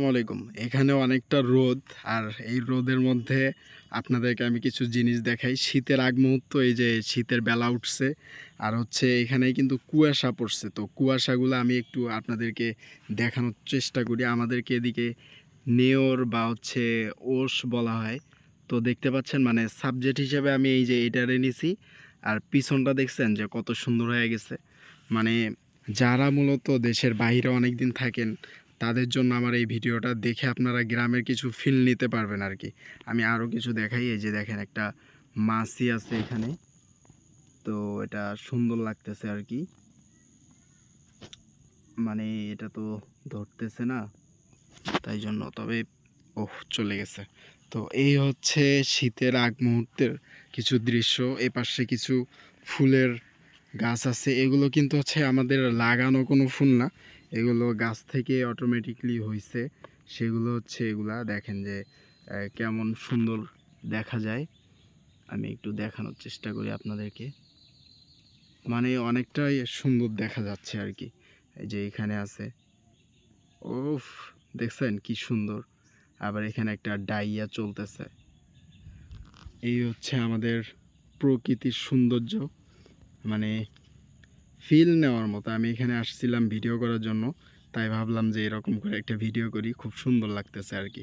আসসালামাইকুম এখানে অনেকটা রোদ আর এই রোদের মধ্যে আপনাদেরকে আমি কিছু জিনিস দেখাই। শীতের আগ মুহূর্ত, এই যে শীতের বেলা উঠছে আর হচ্ছে এখানে কিন্তু কুয়াশা পড়ছে। তো কুয়াশাগুলো আমি একটু আপনাদেরকে দেখানোর চেষ্টা করি। আমাদেরকে এদিকে নেওর বা হচ্ছে ওস বলা হয়। তো দেখতে পাচ্ছেন মানে সাবজেক্ট হিসেবে আমি এই যে এটারে নিছি আর পিছনটা দেখছেন যে কত সুন্দর হয়ে গেছে। মানে যারা মূলত দেশের বাইরে অনেক দিন থাকেন তাদের জন্য আমার এই ভিডিওটা দেখে আপনারা গ্রামের কিছু ফিল নিতে পারবেন আর কি। আমি আরও কিছু দেখাই, এই যে দেখেন একটা মাছি আছে এখানে। তো এটা সুন্দর লাগতেছে আর কি। মানে এটা তো ধরতেছে না, তাই জন্য, তবে ওহ, চলে গেছে। তো এই হচ্ছে শীতের আগ মুহূর্তের কিছু দৃশ্য এ পাশে কিছু ফুলের গাছ আছে। এগুলো কিন্তু হচ্ছে আমাদের লাগানো কোনো ফুল না এগুলো গাছ থেকে অটোমেটিকলি হয়েছে সেগুলো হচ্ছে এগুলা, দেখেন যে কেমন সুন্দর দেখা যায়। আমি একটু দেখানোর চেষ্টা করি আপনাদেরকে। মানে অনেকটাই সুন্দর দেখা যাচ্ছে আর কি, এই যে এখানে আছে। ওফ দেখছেন কি সুন্দর। আবার এখানে একটা ডাইয়া চলতেছে। এই হচ্ছে আমাদের প্রকৃতির সৌন্দর্য। মানে ফিল নেওয়ার মতো। আমি এখানে আসছিলাম ভিডিও করার জন্য, তাই ভাবলাম যে এরকম করে একটা ভিডিও করি, খুব সুন্দর লাগতেছে আর কি।